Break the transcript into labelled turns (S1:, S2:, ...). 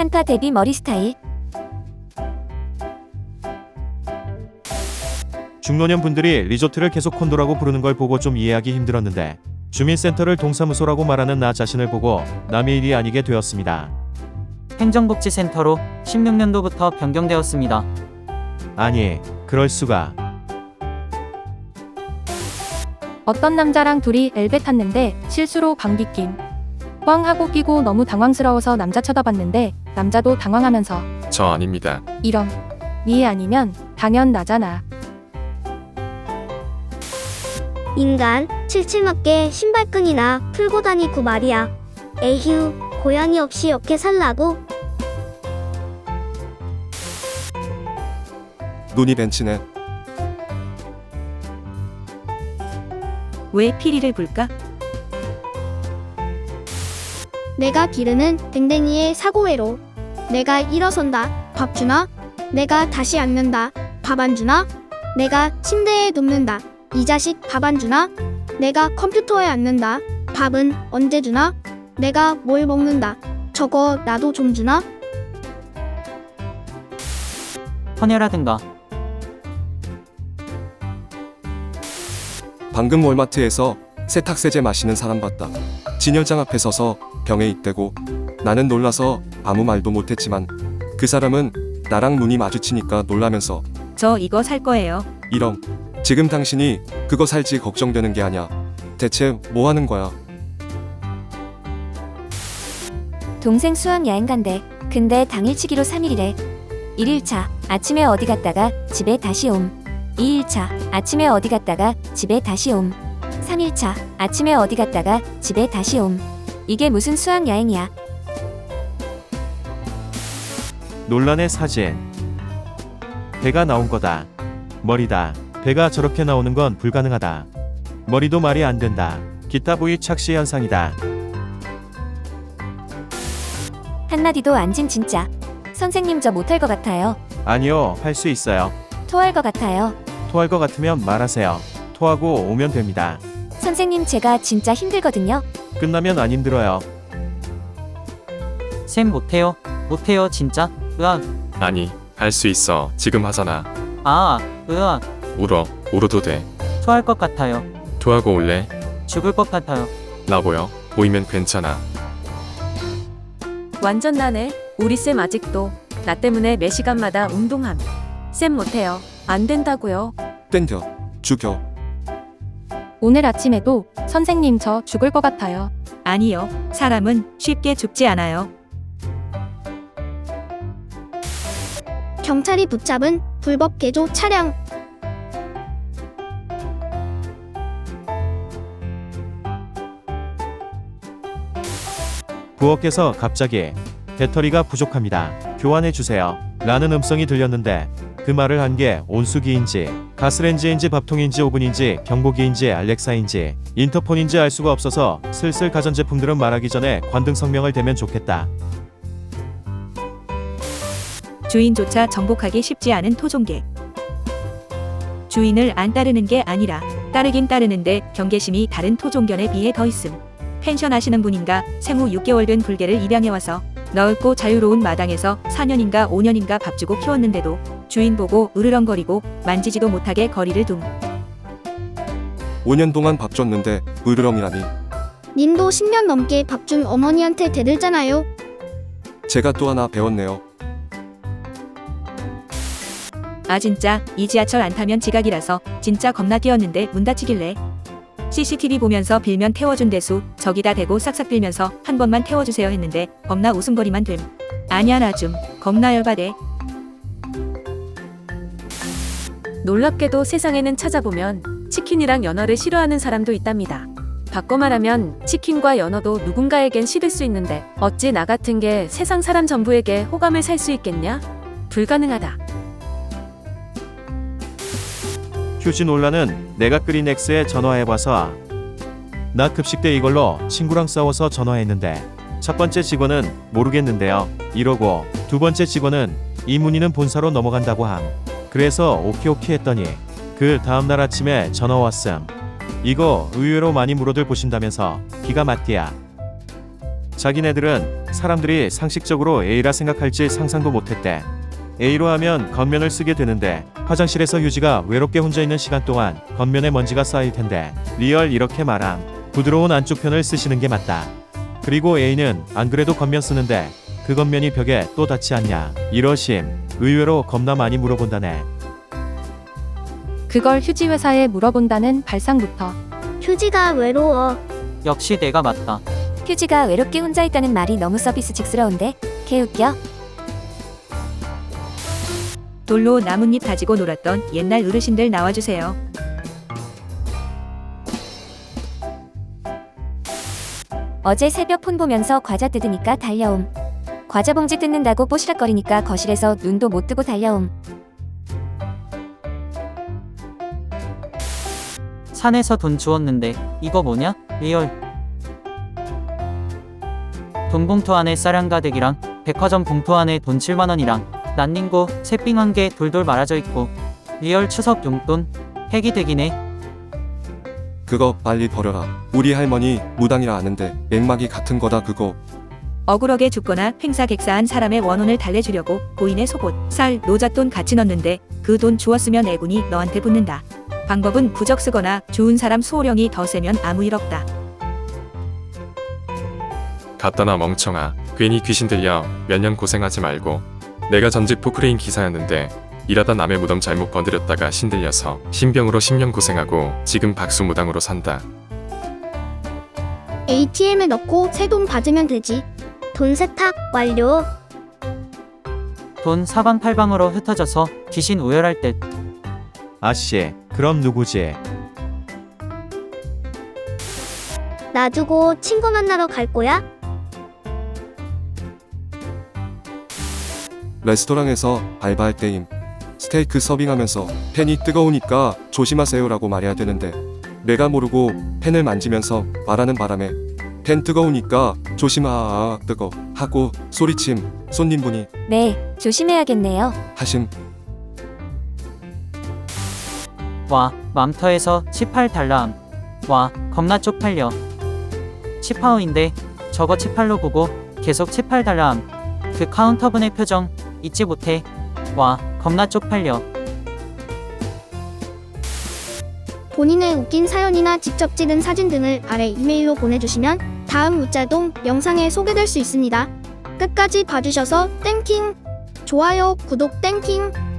S1: 한파 대비 머리 스타일.
S2: 중노년 분들이 리조트를 계속 콘도라고 부르는 걸 보고 좀 이해하기 힘들었는데 주민센터를 동사무소라고 말하는 나 자신을 보고 남의 일이 아니게 되었습니다.
S3: 행정복지센터로 16년도부터 변경되었습니다.
S2: 아니, 그럴 수가.
S4: 어떤 남자랑 둘이 엘베 탔는데 실수로 방귀 낌. 꽝 하고 끼고 너무 당황스러워서 남자 쳐다봤는데 남자도 당황하면서
S5: 저 아닙니다.
S4: 이런. 니 아니면 당연 나잖아.
S6: 인간, 칠칠맞게 신발끈이나 풀고 다니고 말이야. 에휴, 고양이 없이 어떻게 살라고?
S7: 눈이 벤치네.
S8: 왜 피리를 불까?
S6: 내가 기르는 댕댕이의 사고회로. 내가 일어선다. 밥 주나? 내가 다시 앉는다. 밥 안 주나? 내가 침대에 눕는다. 이 자식 밥 안 주나? 내가 컴퓨터에 앉는다. 밥은 언제 주나? 내가 뭘 먹는다. 저거 나도 좀 주나?
S3: 헌혈하든가
S7: 방금 월마트에서 세탁세제 마시는 사람 봤다. 진열장 앞에 서서 병에 입대고 나는 놀라서 아무 말도 못했지만 그 사람은 나랑 눈이 마주치니까 놀라면서
S8: 저 이거 살 거예요.
S7: 이런 지금 당신이 그거 살지 걱정되는 게 아냐. 대체 뭐 하는 거야?
S1: 동생 수학 여행 간대. 근데 당일치기로 3일이래. 1일차 아침에 어디 갔다가 집에 다시 옴. 2일차 아침에 어디 갔다가 집에 다시 옴. 3일차 아침에 어디 갔다가 집에 다시 옴. 이게 무슨 수학 여행이야?
S2: 논란의 사진. 배가 나온 거다. 머리다. 배가 저렇게 나오는 건 불가능하다. 머리도 말이 안 된다. 기타 부위 착시 현상이다.
S1: 한마디도 안짐 진짜. 선생님 저 못할 것 같아요.
S2: 아니요, 할 수 있어요.
S1: 토할 것 같아요.
S2: 토할 것 같으면 말하세요. 토하고 오면 됩니다.
S1: 선생님 제가 진짜 힘들거든요.
S2: 끝나면 안 힘들어요.
S3: 쌤 못해요 못해요 진짜 으악
S5: 아니, 할 수 있어. 지금 하잖아.
S3: 아 으악
S5: 울어. 울어도 돼.
S3: 토할 것 같아요
S5: 토하고 올래?
S3: 죽을 것 같아요
S5: 나 보여? 보이면 괜찮아.
S8: 완전 나네. 우리 쌤 아직도 나 때문에 매 시간마다 운동함. 쌤 못해요. 안 된다고요.
S7: 땡겨. 죽여.
S4: 오늘 아침에도 선생님 저 죽을 것 같아요.
S8: 아니요. 사람은 쉽게 죽지 않아요.
S6: 경찰이 붙잡은 불법 개조 차량.
S2: 부엌에서 갑자기 배터리가 부족합니다. 교환해 주세요. 라는 음성이 들렸는데 그 말을 한 게 온수기인지 가스렌지인지 밥통인지 오븐인지 경보기인지 알렉사인지 인터폰인지 알 수가 없어서 슬슬 가전제품들은 말하기 전에 관등 성명을 대면 좋겠다.
S8: 주인조차 정복하기 쉽지 않은 토종개. 주인을 안 따르는 게 아니라 따르긴 따르는데 경계심이 다른 토종견에 비해 더 있음. 펜션 하시는 분인가 생후 6개월 된 불개를 입양해와서 넓고 자유로운 마당에서 4년인가 5년인가 밥 주고 키웠는데도 주인 보고 으르렁거리고 만지지도 못하게 거리를 둠.
S7: 5년 동안 밥 줬는데 으르렁이라니.
S6: 님도 10년 넘게 밥 준 어머니한테 대들잖아요.
S7: 제가 또 하나 배웠네요.
S8: 아 진짜 이 지하철 안 타면 지각이라서 진짜 겁나 뛰었는데 문 닫히길래 CCTV 보면서 빌면 태워준 대수 저기다 대고 싹싹 빌면서 한 번만 태워주세요 했는데 겁나 웃음거리만 됨 아니야 나 좀 겁나 열받네 놀랍게도 세상에는 찾아보면 치킨이랑 연어를 싫어하는 사람도 있답니다 바꿔 말하면 치킨과 연어도 누군가에겐 싫을 수 있는데 어찌 나 같은 게 세상 사람 전부에게 호감을 살 수 있겠냐? 불가능하다.
S2: 휴지 논란은 내가 끓인 X에 전화해봐서 나 급식 때 이걸로 친구랑 싸워서 전화했는데 첫 번째 직원은 모르겠는데요. 이러고 두 번째 직원은 이 문의는 본사로 넘어간다고 함. 그래서 오케이 오케이 했더니 그 다음날 아침에 전화 왔음. 이거 의외로 많이 물어들 보신다면서 기가 막히야. 자기네들은 사람들이 상식적으로 A라 생각할지 상상도 못했대. A로 하면 겉면을 쓰게 되는데 화장실에서 휴지가 외롭게 혼자 있는 시간 동안 겉면에 먼지가 쌓일 텐데 리얼 이렇게 말함. 부드러운 안쪽 편을 쓰시는 게 맞다. 그리고 A는 안 그래도 겉면 쓰는데 그 겉면이 벽에 또 닿지 않냐. 이러심. 의외로 겁나 많이 물어본다네.
S4: 그걸 휴지 회사에 물어본다는 발상부터
S6: 휴지가 외로워.
S3: 역시 내가 맞다.
S1: 휴지가 외롭게 혼자 있다는 말이 너무 서비스 직스러운데 개웃겨
S8: 돌로 나뭇잎 가지고 놀았던 옛날 어르신들 나와주세요.
S1: 어제 새벽 폰 보면서 과자 뜯으니까 달려옴 과자 봉지 뜯는다고 뽀시락거리니까 거실에서 눈도 못 뜨고 달려옴
S3: 산에서 돈 주웠는데 이거 뭐냐? 리얼. 돈 봉투 안에 쌀 한 가득이랑 백화점 봉투 안에 돈 7만 원이랑 난닝고 새삥 한 개 돌돌 말아져 있고 리얼 추석 용돈 핵이 되기네.
S7: 그거 빨리 버려라. 우리 할머니 무당이라 아는데 맥막이 같은 거다 그거.
S8: 억울하게 죽거나 횡사객사한 사람의 원혼을 달래주려고 고인의 속옷, 쌀, 노잣돈 같이 넣는데 그 돈 주었으면 애군이 너한테 붙는다. 방법은 부적 쓰거나 좋은 사람 수호령이 더 세면 아무 일 없다.
S5: 갖다놔 멍청아. 괜히 귀신 들려 몇 년 고생하지 말고. 내가 전직 포크레인 기사였는데 일하다 남의 무덤 잘못 건드렸다가 신들려서 신병으로 10년 고생하고 지금 박수 무당으로 산다.
S6: ATM에 넣고 새 돈 받으면 되지. 돈 세탁 완료.
S3: 돈 사방팔방으로 흩어져서 귀신 우열할 듯.
S2: 아씨, 그럼 누구지?
S6: 놔두고 친구 만나러 갈 거야?
S7: 레스토랑에서 알바할 때임. 스테이크 서빙하면서 팬이 뜨거우니까 조심하세요라고 말해야 되는데 내가 모르고 팬을 만지면서 말하는 바람에 팬 뜨거우니까 조심하 아, 뜨거 하고 소리침 손님분이
S1: 네 조심해야겠네요
S7: 하심
S3: 와, 맘터에서 치팔 달라함. 와, 겁나 쪽팔려. 치파오인데 저거 치팔로 보고 계속 치팔 달라함. 그 카운터분의 표정 잊지 못해. 와, 겁나 쪽팔려.
S6: 본인의 웃긴 사연이나 직접 찍은 사진 등을 아래 이메일로 보내주시면 다음 문자동 영상에 소개될 수 있습니다. 끝까지 봐주셔서 땡킹! 좋아요, 구독 땡킹!